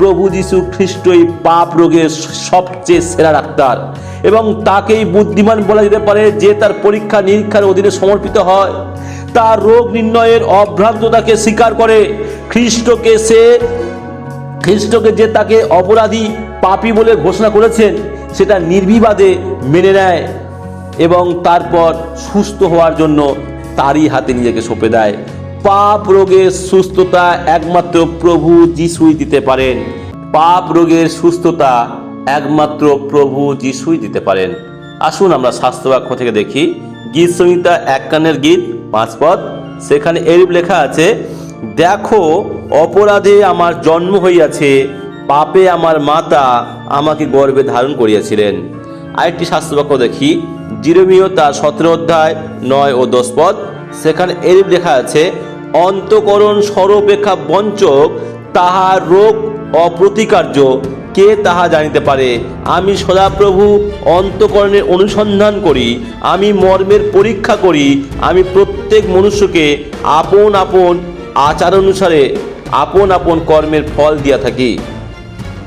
প্রভু যীশু খ্রিস্টই পাপ রোগের সবচেয়ে সেরা ডাক্তার। এবং তাকেই বুদ্ধিমান বলা যেতে পারে যে তার পরীক্ষা নিরীক্ষার অধীনে সমর্পিত হয়। তার রোগ নির্ণয়ের অভ্রান্ততাকে স্বীকার করে খ্রিস্টকে সে, খ্রিস্টকে যে তাকে অপরাধী পাপী বলে ঘোষণা করেছেন, সেটা নির্বিবাদে মেনে নেয় এবং তারপর সুস্থ হওয়ার জন্য তারই হাতে নিজেকে সঁপে দেয়। পাপ রোগের সুস্থতা একমাত্র প্রভু যিশুই দিতে পারেন। পাপ রোগের সুস্থতা একমাত্র প্রভু যিশুই দিতে পারেন। আসুন আমরা শাস্ত্রবাক্য থেকে দেখি। গীত সংহিতা এক কানের গীত, পাঁচ পদ। সেখানে এরূপ লেখা আছে, দেখো, অপরাধে আমার জন্ম হইয়াছে, পাপে আমার মাতা আমাকে গর্বে ধারণ করিয়াছিলেন। আরেকটি শাস্ত্রবাক্য দেখি, জিরোমিও তার সতেরো অধ্যায় নয় ও দশ পদ। সেখানে এরূপ লেখা আছে অন্তকরণ সর্বপেক্ষা বঞ্চক তাহার রোগ অপ্রতিকার্য। কে তাহা জানিতে পারে? আমি সদাপ্রভু অন্তকরণের অনুসন্ধান করি, আমি মর্মের পরীক্ষা করি, আমি প্রত্যেক মনুষ্যকে আপন আপন আচার অনুসারে আপন আপন কর্মের ফল দিয়া থাকি।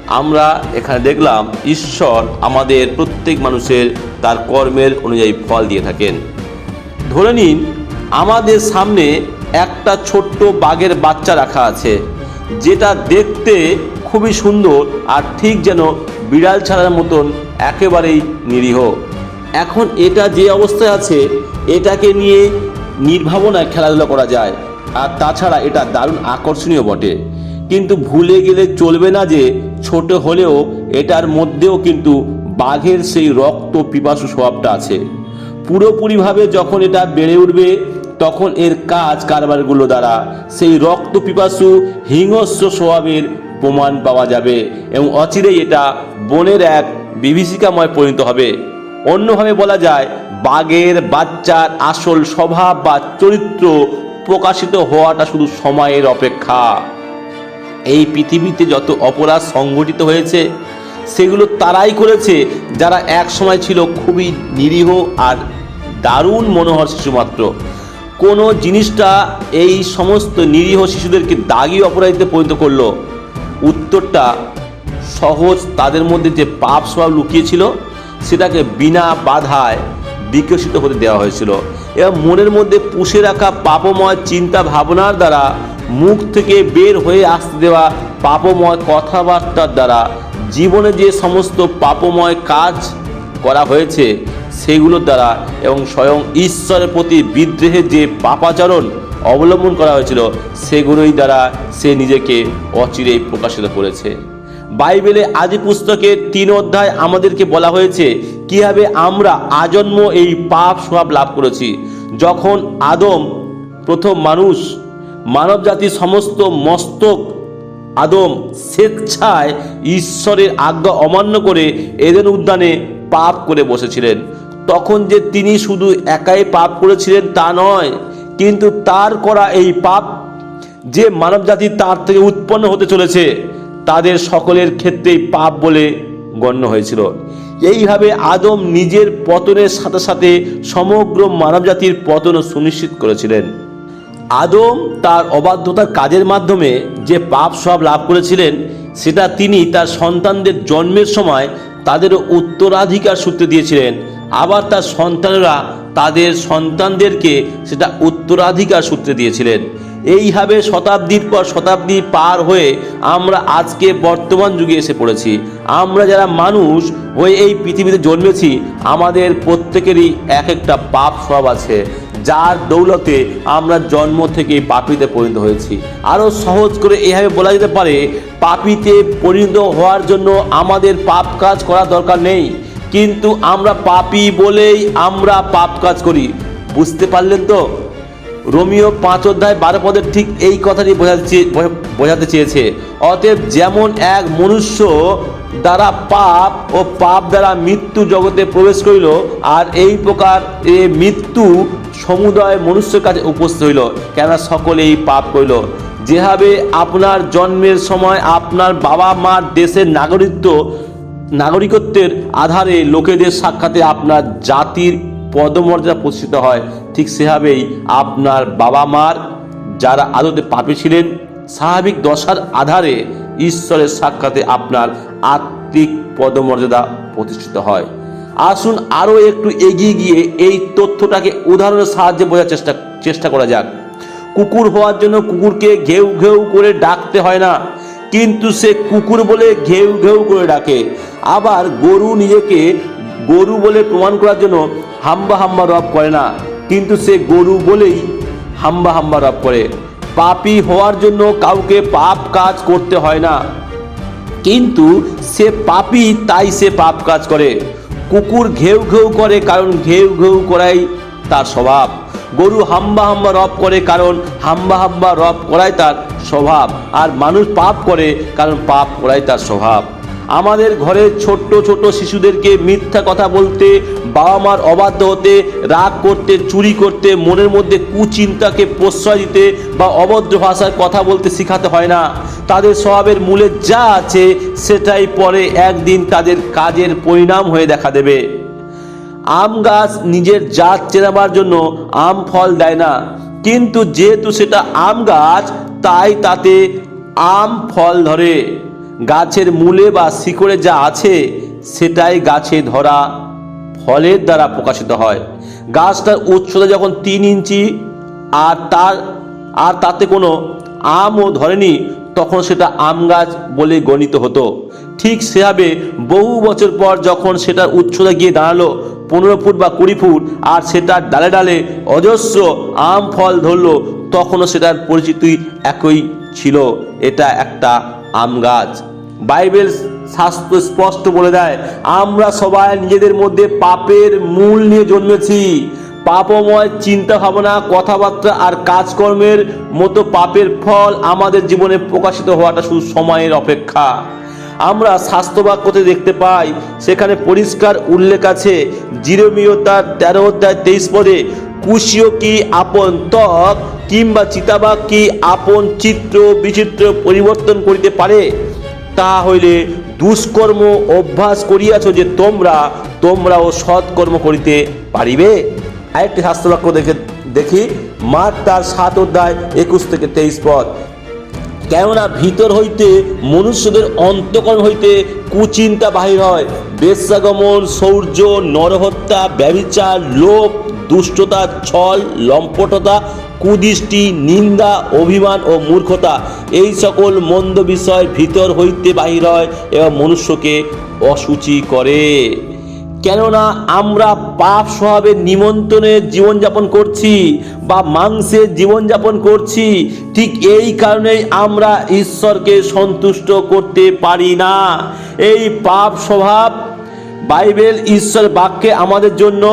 আমরা এখানে দেখলাম, ঈশ্বর আমাদের প্রত্যেক মানুষের তার কর্মের অনুযায়ী ফল দিয়ে থাকেন। ধরে নিন, আমাদের সামনে একটা ছোট্ট বাঘের বাচ্চা রাখা আছে। যেটা দেখতে খুবই সুন্দর আর ঠিক যেন বিড়াল ছাড়ার মতন একেবারেই নিরীহ। এখন এটা যে অবস্থায় আছে, এটাকে নিয়ে নির্ভাবনায় খেলাধুলা করা যায়। আর তাছাড়া এটা দারুণ আকর্ষণীয় বটে। কিন্তু ভুলে গেলে চলবে না যে ছোট হলেও এটার মধ্যেও কিন্তু বাঘের সেই রক্ত পিপাসু স্বভাবটা আছে। পুরোপুরিভাবে যখন এটা বেড়ে উঠবে তখন এর কাজ কারবারগুলো দ্বারা সেই রক্ত পিপাসু হিংস্র স্বভাবের প্রমাণ পাওয়া যাবে এবং অচিরেই এটা বনের এক বিভীষিকাময় পরিণত হবে। অন্যভাবে বলা যায়, বাঘের বাচ্চার আসল স্বভাব বা চরিত্র প্রকাশিত হওয়াটা শুধু সময়ের অপেক্ষা। এই পৃথিবীতে যত অপরাধ সংঘটিত হয়েছে, সেগুলো তারাই করেছে যারা এক সময় ছিল খুবই নিরীহ আর দারুণ মনোহর শিশু মাত্র। কোনো জিনিসটা এই সমস্ত নিরীহ শিশুদেরকে দাগি অপরাধীতে পরিণত করল। উত্তরটা সহজ তাদের মধ্যে যে পাপ স্বভাব লুকিয়েছিল, সেটাকে বিনা বাধায় বিকশিত হতে দেওয়া হয়েছিল। এবং মনের মধ্যে পুষে রাখা পাপময় চিন্তা ভাবনার দ্বারা মুখ থেকে বের হয়ে আসতে দেওয়া পাপময় কথাবার্তার দ্বারা জীবনে যে সমস্ত পাপময় কাজ করা হয়েছে, সেগুলোর দ্বারা এবং স্বয়ং ঈশ্বরের প্রতি বিদ্রোহের যে পাপাচরণ অবলম্বন করা হয়েছিল, সেগুলোই দ্বারা সে নিজেকে অচিরেই প্রকাশিত করেছে। বাইবেলে আদি পুস্তকের তিন অধ্যায় আমাদেরকে বলা হয়েছে, কীভাবে আমরা আজন্ম এই পাপ স্বভাব লাভ করেছি? যখন আদম প্রথম মানুষ মানব জাতির সমস্ত মস্তক আদম স্বেচ্ছায় ঈশ্বরের আজ্ঞা অমান্য করে এদের উদ্যানে পাপ করে বসেছিলেন। তখন যে তিনি শুধু একাই পাপ করেছিলেন তা নয়, কিন্তু তার করা এই পাপ যে মানবজাতি তার থেকে উৎপন্ন হতে চলেছে, তাদের সকলের ক্ষেত্রেই পাপ বলে গণ্য হয়েছিল। এইভাবে আদম নিজের পতনের সাথে সাথে সমগ্র মানবজাতির পতনও সুনিশ্চিত করেছিলেন। আদম তার অবাধ্যতার কাজের মাধ্যমে যে পাপ সব লাভ করেছিলেন, সেটা তিনি তার সন্তানদের জন্মের সময় তাদেরও উত্তরাধিকার সূত্রে দিয়েছিলেন। আবার তার সন্তানেরা তাদের সন্তানদেরকে সেটা উত্তরাধিকার সূত্রে দিয়েছিলেন। এইভাবে শতাব্দীর পর শতাব্দী পার হয়ে আমরা আজকে বর্তমান যুগে এসে পড়েছি। আমরা যারা মানুষ হয়ে এই পৃথিবীতে জন্মেছি, আমাদের প্রত্যেকেরই এক একটা পাপ সব আছে, যার দৌলতে আমরা জন্ম থেকে পাপিতে পরিণত হয়েছি। আরও সহজ করে এভাবে বলা যেতে পারে, পাপিতে পরিণত হওয়ার জন্য আমাদের পাপ কাজ করা দরকার নেই। কিন্তু আমরা পাপি বলেই আমরা পাপ কাজ করি। বুঝতে পারলেন তো? রোমিও পাঁচ অধ্যায় বারো পদের ঠিক এই কথাটি বোঝাতে বোঝাতে চেয়েছে। অতএব যেমন এক মনুষ্য দ্বারা পাপ ও পাপ দ্বারা মৃত্যু জগতে প্রবেশ করিল, আর এই প্রকার এ মৃত্যু সমুদয় মনুষ্যের কাছে উপস্থিত হইল, কেননা সকলেই পাপ করিল। যেভাবে আপনার জন্মের সময় আপনার বাবা মার দেশের নাগরিকত্ব নাগরিকত্বের আধারে লোকেদের সাক্ষাতে আপনার জাতির পদমর্যাদা প্রতিষ্ঠিত হয়। ঠিক সেভাবেই আপনার বাবা মার যারা আদতে পাপী ছিলেন, স্বাভাবিক দশার আধারে ঈশ্বরের সাক্ষাতে আপনার আত্মিক পদমর্যাদা প্রতিষ্ঠিত হয়। আসুন আরও একটু এগিয়ে গিয়ে এই তথ্যটাকে উদাহরণের সাহায্যে বোঝার চেষ্টা চেষ্টা করা যাক। কুকুর হওয়ার জন্য কুকুরকে ঘেউ ঘেউ করে ডাকতে হয় না, কিন্তু সে কুকুর বলে ঘেউ ঘেউ করে ডাকে। আবার গরু নিজেকে গরু বলে প্রমাণ করার জন্য হাম্বা হাম্বা রব করে না। কিন্তু সে গরু বলেই হাম্বা হাম্বা রব করে। পাপী হওয়ার জন্য কাউকে পাপ কাজ করতে হয় না। কিন্তু সে পাপী, তাই সে পাপ কাজ করে। কুকুর ঘেউ ঘেউ করে কারণ ঘেউ ঘেউ করাই তার স্বভাব। গরু হাম্বা হাম্বা রব করে কারণ হাম্বা হাম্বা রব করাই তার স্বভাব। আর মানুষ পাপ করে কারণ পাপ করাই তার স্বভাব। আমাদের ঘরে ছোট্ট ছোট শিশুদেরকে মিথ্যা কথা বলতে, বাবা মার অবাধ্য হতে, রাগ করতে, চুরি করতে, মনের মধ্যে কুচিন্তাকে প্রশ্রয় দিতে বা অভদ্র ভাষায় কথা বলতে শেখাতে হয় না। তাদের স্বভাবের মূলে যা আছে, সেটাই পরে একদিন তাদের কাজের পরিণাম হয়ে দেখা দেবে। আম গাছ নিজের জাত চেনাবার জন্য আম ফল দেয় না। কিন্তু যেহেতু সেটা আম গাছ, তাই তাতে আম ফল ধরে। গাছের মূলে বা শিকড়ে যা আছে, সেটাই গাছে ধরা ফলের দ্বারা প্রকাশিত হয়। গাছটার উচ্চতা যখন তিন ইঞ্চি আর তার, আর তাতে কোনো আমও ধরেনি, তখন সেটা আম গাছ বলে গণিত হতো। ঠিক সেভাবে বহু বছর পর যখন সেটার উচ্চতা গিয়ে দাঁড়াল, পনেরো ফুট বা কুড়ি ফুট, আর সেটার ডালে ডালে অজস্র আম ফল ধরলো, তখনও সেটার পরিচিতি একই ছিল। এটা একটা আম গাছ। বাইবেল শাস্ত্র স্পষ্ট বলে দেয়, আমরা সবাই নিজেদের মধ্যে পাপের মূল নিয়ে জন্মেছি। পাপময় চিন্তা ভাবনা কথাবার্তা আর কাজকর্মের মতো পাপের ফল আমাদের জীবনে প্রকাশিত হওয়াটা শুধু সময়ের অপেক্ষা। আমরা স্বাস্থ্যবাক্যতে দেখতে পাই, সেখানে পরিষ্কার উল্লেখ আছে জিরোমিও তার অধ্যায় তেইশ পদে কুশিও কি আপন ত্বক কিংবা চিতাবাগ কি আপন চিত্র বিচিত্র পরিবর্তন করিতে পারে? তা হইলে দুষ্কর্ম অভ্যাস করিয়াছ যে তোমরা, তোমরাও সৎকর্ম করিতে পারিবে। আরেকটি শাস্ত্রবাক্য দেখে, দেখি মাঠ তার সাত অধ্যায় একুশ থেকে তেইশ পদ। কেননা ভিতর হইতে মনুষ্যদের অন্তকরণ হইতে কুচিন্তা বাহির হয়। বেশ্যাগমন শৌর্য নরহত্যা ব্যবিচার লোভ, দুষ্টতা, ছল, লম্পটতা কুদৃষ্টি, নিন্দা, অভিমান ও মূর্খতা, এই সকল মন্দ বিষয় ভিতর হইতে বাহির হয় এবং মনুষ্যকে অসুচি করে। কেননা আমরা পাপ স্বভাবের নিমন্ত্রণে জীবনযাপন করছি বা মাংসের জীবনযাপন করছি, ঠিক এই কারণেই আমরা ঈশ্বরকে সন্তুষ্ট করতে পারি না। এই পাপ স্বভাব বাইবেল ঈশ্বর বাক্যে আমাদের জন্য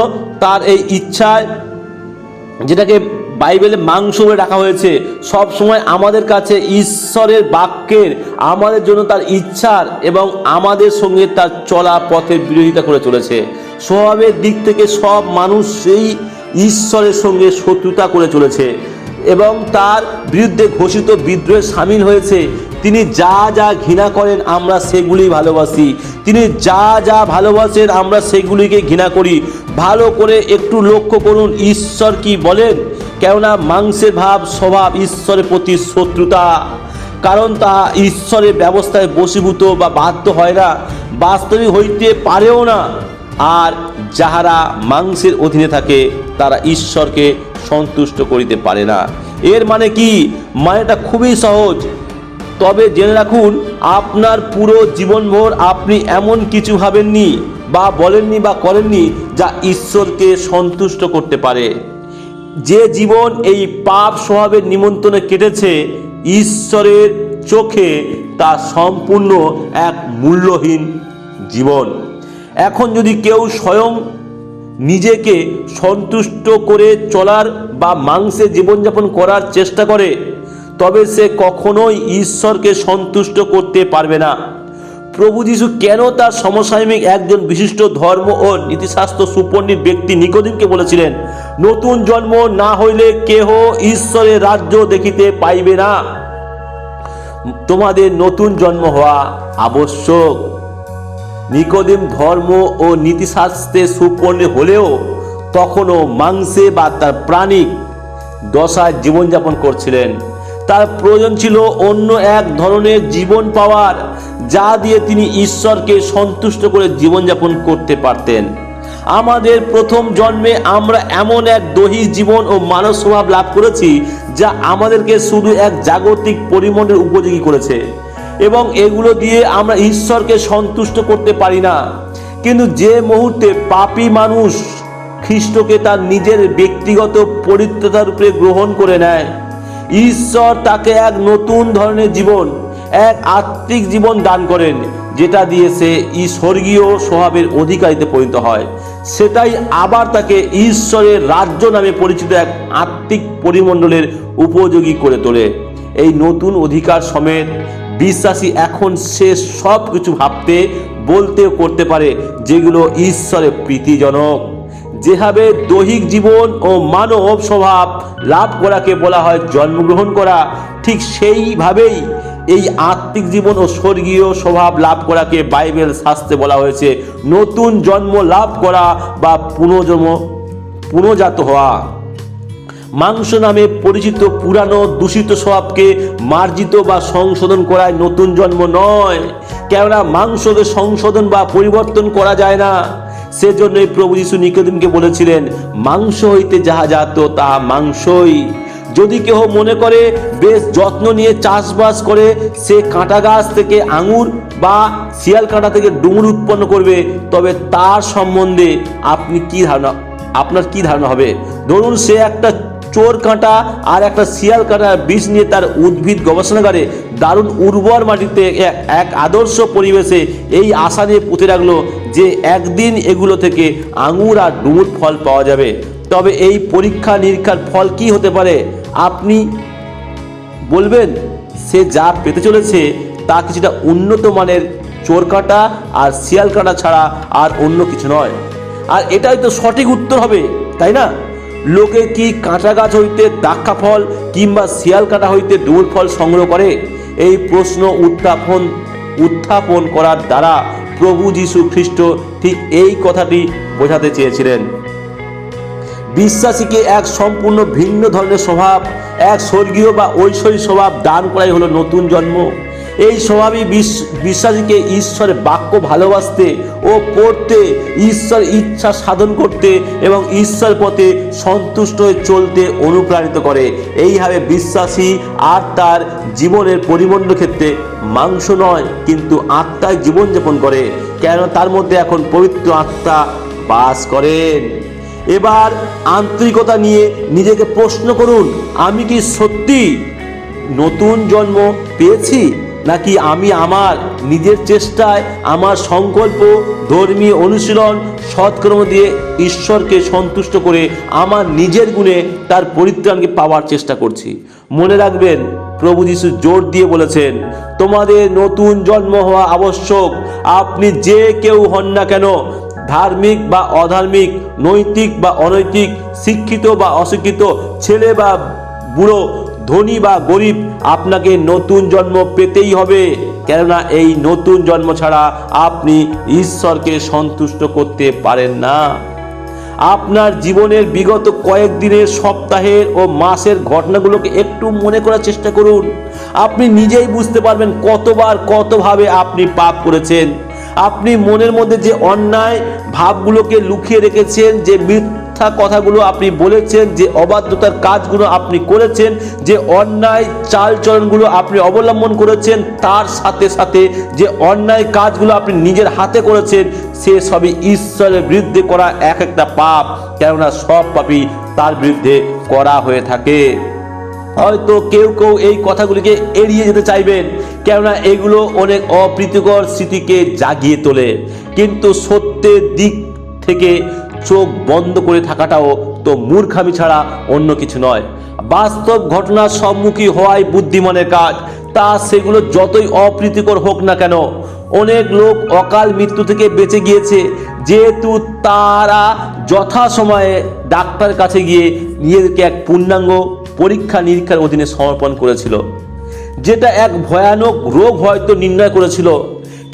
তার এই ইচ্ছায় যেটাকে বাইবেলে মাংস বলে রাখা হয়েছে। সব সময় আমাদের কাছে ঈশ্বরের বাক্যের, আমাদের জন্য তার ইচ্ছার এবং আমাদের সঙ্গে তার চলা পথের বিরোধিতা করে চলেছে। স্বভাবের দিক থেকে সব মানুষ সেই ঈশ্বরের সঙ্গে শত্রুতা করে চলেছে এবং তার বিরুদ্ধে ঘোষিত বিদ্রোহে সামিল হয়েছে। তিনি যা যা ঘৃণা করেন, আমরা সেগুলি ভালোবাসি। তিনি যা যা ভালোবাসেন, আমরা সেগুলিকে ঘৃণা করি। ভালো করে একটু লক্ষ্য করুন, ঈশ্বর কি বলেন? কেননা মাংসের ভাব স্বভাব ঈশ্বরের প্রতি শত্রুতা। কারণ তা ঈশ্বরের ব্যবস্থায় বশীভূত বা বাধ্য হয় না বাস্তবিক হইতে পারেও না। আর যাহারা মাংসের অধীনে থাকে, তারা ঈশ্বরকে সন্তুষ্ট করিতে পারে না। এর মানে কি? মানেটা খুবই সহজ। তবে জেনে রাখুন, আপনার পুরো জীবনভর আপনি এমন কিছু ভাবেননি বা বলেননি বা করেননি যা ঈশ্বরকে সন্তুষ্ট করতে পারে। যে জীবন এই পাপ স্বভাবের নিমন্ত্রণে কেটেছে, ঈশ্বরের চোখে তা সম্পূর্ণ এক মূল্যহীন জীবন। এখন যদি কেউ স্বয়ং নিজেকে সন্তুষ্ট করে চলার বা মাংসে জীবনযাপন করার চেষ্টা করে, তবে সে কখনোই ঈশ্বরকে সন্তুষ্ট করতে পারবে না। প্রভু যিশু কেন তার সমসাময়িক একজন বিশিষ্ট ধর্ম ও নীতিশাস্ত্র সুপণ্ডিত ব্যক্তি নিকোদিমকে বলেছিলেন, নতুন জন্ম না হইলে কেহ ঈশ্বরের রাজ্য দেখিতে পাইবে না। তোমাদের নতুন জন্ম হওয়া আবশ্যক। নিকোদিম ধর্ম ও নীতিশাস্ত্রে সুপর্ণ হলেও তখনও মাংসে বা তার প্রাণিক দশায় জীবনযাপন করছিলেন। তার প্রয়োজন ছিল অন্য এক ধরনের জীবন পাওয়ার। যা দিয়ে তিনি ঈশ্বরকে সন্তুষ্ট করে জীবনযাপন করতে পারতেন। আমাদের প্রথম জন্মে আমরা এমন এক দৈহিক জীবন ও মানব স্বভাব লাভ করেছি, যা আমাদেরকে শুধু এক জাগতিক পরিমণ্ডল উপযোগী করেছে এবং এগুলো দিয়ে আমরা ঈশ্বরকে সন্তুষ্ট করতে পারি না। কিন্তু যে মুহূর্তে পাপী মানুষ খ্রিস্টকে তার নিজের ব্যক্তিগত পরিত্রতার রূপে গ্রহণ করে নেয়, ঈশ্বর তাকে এক নতুন ধরনের জীবন এক আত্মিক জীবন দান করেন, যেটা দিয়ে সে ই স্বর্গীয় স্বভাবের অধিকারিতে পরিণত হয়। সেটাই আবার তাকে ঈশ্বরের রাজ্য নামে পরিচিত এক আত্মিক পরিমণ্ডলের উপযোগী করে তোলে। এই নতুন অধিকার সমেত বিশ্বাসী এখন সে সব কিছু ভাবতে, বলতে করতে পারে, যেগুলো ঈশ্বরের প্রীতিজনক। যেভাবে দৈহিক জীবন ও মানব স্বভাব লাভ করাকে বলা হয় জন্মগ্রহণ করা, ঠিক সেইভাবেই এই আত্মিক জীবন ও স্বর্গীয় স্বভাব লাভ করাকে বাইবেল শাস্ত্রে বলা হয়েছে, নতুন জন্ম লাভ করা বা পুনর্জন্ম, পুনর্জাত হওয়া। মাংস নামে পরিচিত পুরানো দূষিত স্বভাবকে মার্জিত বা সংশোধন করায় নতুন জন্ম নয়। কেননা মাংসকে সংশোধন বা পরিবর্তন করা যায় না। সেজন্যই প্রভু যীশু নিকোদিমকে বলেছিলেন, মাংস হইতে যাহা জাত তাহা মাংসই। যদি কেহ মনে করে বেশ যত্ন নিয়ে চাষবাস করে সে কাঁটা গাছ থেকে আঙুর বা শিয়াল কাঁটা থেকে ডুমুর উৎপন্ন করবে। তবে তার সম্বন্ধে আপনি কি ধারণা, আপনার কি ধারণা হবে? ধরুন সে একটা চোর কাঁটা আর একটা শিয়াল কাঁটার বীজ নিয়ে তার উদ্ভিদ গবেষণাগারে দারুণ উর্বর মাটিতে এক- আদর্শ পরিবেশে এই আশা নিয়ে পুঁতে রাখল যে একদিন এগুলো থেকে আঙুর আর ডুমুর ফল পাওয়া যাবে। তবে এই পরীক্ষা নিরীক্ষার ফল কি হতে পারে? আপনি বলবেন, সে যা পেতে চলেছে তা কিছুটা উন্নত মানের চোর কাঁটা আর শিয়াল কাঁটা ছাড়া আর অন্য কিছু নয়। আর এটাই তো সঠিক উত্তর হবে, তাই না? লোকে কি কাঁচা গাছ হইতে দাক্ষা ফল কিংবা শিয়াল কাঁটা হইতে ডুমুর ফল সংগ্রহ করে? এই প্রশ্ন উত্থাপন উত্থাপন করার দ্বারা প্রভু যীশু খ্রিস্ট ঠিক এই কথাটি বোঝাতে চেয়েছিলেন। বিশ্বাসীকে এক সম্পূর্ণ ভিন্ন ধরনের স্বভাব, এক স্বর্গীয় বা ঐশ্বরিক স্বভাব দান করাই হলো নতুন জন্ম। এই স্বভাবই বিশ- বিশ্বাসীকে ঈশ্বরের বাক্য ভালোবাসতে ও পড়তে, ঈশ্বর ইচ্ছা সাধন করতে এবং ঈশ্বর পথে সন্তুষ্ট হয়ে চলতে অনুপ্রাণিত করে। এইভাবে বিশ্বাসী আর তার জীবনের পরিমণ্ডল ক্ষেত্রে মাংস নয়, কিন্তু আত্মায় জীবনযাপন করে। কেন তার মধ্যে এখন পবিত্র আত্মা বাস করেন। এবার আন্তরিকতা নিয়ে নিজেকে প্রশ্ন করুন, আমি কি সত্যি নতুন জন্ম পেয়েছি, নাকি আমি আমার নিজের চেষ্টায় আমার সংকল্প, ধর্মীয় অনুশীলন, সৎকর্ম দিয়ে ঈশ্বরকে সন্তুষ্ট করে আমার নিজের গুণে তার পরিত্রাণকে পাওয়ার চেষ্টা করছি। মনে রাখবেন, প্রভু যিশু জোর দিয়ে বলেছেন, তোমাদের নতুন জন্ম হওয়া আবশ্যক। আপনি যে কেউ হন না কেন ধার্মিক বা অধার্মিক, নৈতিক বা অনৈতিক, শিক্ষিত বা অশিক্ষিত, ছেলে বা বুড়ো, ধনী বা গরিব, আপনাকে নতুন জন্ম পেতেই হবে। কেননা এই নতুন জন্ম ছাড়া আপনি ঈশ্বরকে সন্তুষ্ট করতে পারেন না। আপনার জীবনের বিগত কয়েকদিনের সপ্তাহের ও মাসের ঘটনাগুলোকে একটু মনে করার চেষ্টা করুন। আপনি নিজেই বুঝতে পারবেন কতবার কতভাবে আপনি পাপ করেছেন। আপনি মনের মধ্যে যে অন্যায় ভাবগুলোকে লুকিয়ে রেখেছেন, যে মিথ্যা কথাগুলো আপনি বলেছেন, যে অবাধ্যতার কাজগুলো আপনি করেছেন, যে অন্যায় চালচলনগুলো আপনি অবলম্বন করেছেন, তার সাথে সাথে যে অন্যায় কাজগুলো আপনি নিজের হাতে করেছেন, সে সবই ঈশ্বরের বিরুদ্ধে করা এক একটা পাপ। কেননা সব পাপই তার বিরুদ্ধে করা হয়ে থাকে। হয়তো কেউ কেউ এই কথাগুলিকে এড়িয়ে যেতে চাইবেন, কেননা এগুলো অনেক অপ্রীতিকর স্মৃতিকে জাগিয়ে তোলে। কিন্তু সত্যের দিক থেকে চোখ বন্ধ করে থাকাটাও তো মূর্খামি ছাড়া অন্য কিছু নয়। বাস্তব ঘটনার সম্মুখী হওয়াই বুদ্ধিমানের কাজ। তা সেগুলো যতই অপ্রীতিকর হোক না কেন, অনেক লোক অকাল মৃত্যু থেকে বেঁচে গিয়েছে। যেহেতু তারা যথাসময়ে ডাক্তার কাছে গিয়ে নিজেদেরকে এক পূর্ণাঙ্গ পরীক্ষা নিরীক্ষার অধীনে সমর্পণ করেছিল। যেটা এক ভয়ানক রোগ হয়তো নির্ণয় করেছিল,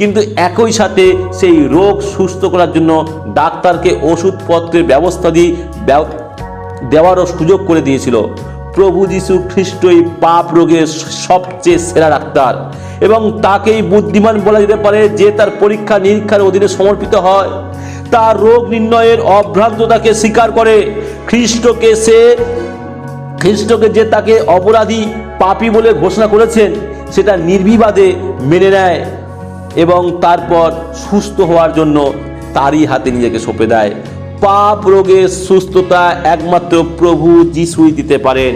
কিন্তু একই সাথে সেই রোগ সুস্থ করার জন্য ডাক্তারকে ওষুধপত্রের ব্যবস্থা দিয়ে দেওয়ারও সুযোগ করে দিয়েছিল। প্রভু যীশু খ্রিস্টই পাপ রোগের সবচেয়ে সেরা ডাক্তার এবং তাকেই বুদ্ধিমান বলা যেতে পারে যে তার পরীক্ষা নিরীক্ষার অধীনে সমর্পিত হয়। তার রোগ নির্ণয়ের অভ্রান্ততাকে স্বীকার করে খ্রিস্টকে সে খ্রিস্টকে যে তাকে অপরাধী পাপী বলে ঘোষণা করেছেন, সেটা নির্বিবাদে মেনে নেয় এবং তারপর সুস্থ হওয়ার জন্য তারই হাতে নিজেকে সঁপে দেয়। পাপ রোগের সুস্থতা একমাত্র প্রভু যিশুই দিতে পারেন,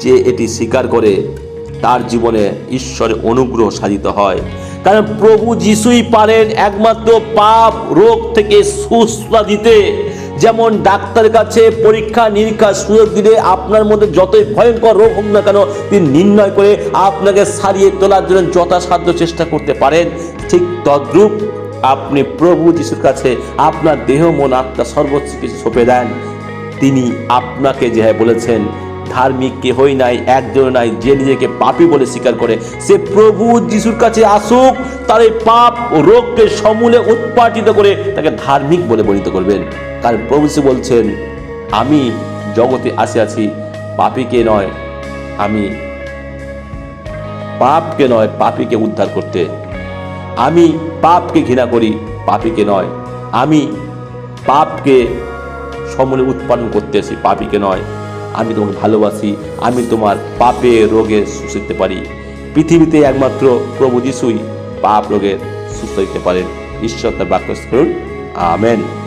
যে এটি স্বীকার করে তার জীবনে ঈশ্বরের অনুগ্রহ সাধিত হয়। কারণ প্রভু যিশুই পারেন একমাত্র পাপ রোগ থেকে সুস্থতা দিতে। যেমন ডাক্তারের কাছে পরীক্ষা নিরীক্ষার সুযোগ দিলে আপনার মধ্যে যতই ভয়ঙ্কর রোগ হোক না কেন, তিনি নির্ণয় করে আপনাকে সারিয়ে তোলার জন্য যথাসাধ্য চেষ্টা করতে পারেন। ঠিক তদ্রূপ আপনি প্রভু যিশুর কাছে আপনার দেহ, মন, আত্মা সর্বোচ্চ কিছু সঁপে দেন। তিনি আপনাকে যে বলেছেন, ধার্মিক কেহই নাই, একজন নাই, যে নিজেকে পাপী বলে স্বীকার করে, সে প্রভু যিশুর কাছে আসুক, তার এই পাপ রোগকে সমূলে উৎপাটিত করে তাকে ধার্মিক বলে বর্ণিত করবেন। কারণ প্রভু যিশু বলছেন, আমি জগতে আসিয়াছি পাপীকে নয়, আমি পাপকে নয় পাপীকে উদ্ধার করতে। আমি পাপকে ঘৃণা করি পাপীকে নয়। আমি পাপকে সমূলে উৎপাদন করতে আসি পাপীকে নয়। আমি তোমাকে ভালোবাসি, আমি তোমার পাপে রোগে সুস্থ দিতে পারি। পৃথিবীতে একমাত্র প্রভু যিশুই পাপ রোগের সুস্থ দিতে পারেন। ঈশ্বর তার বাক্য করুন। আমেন।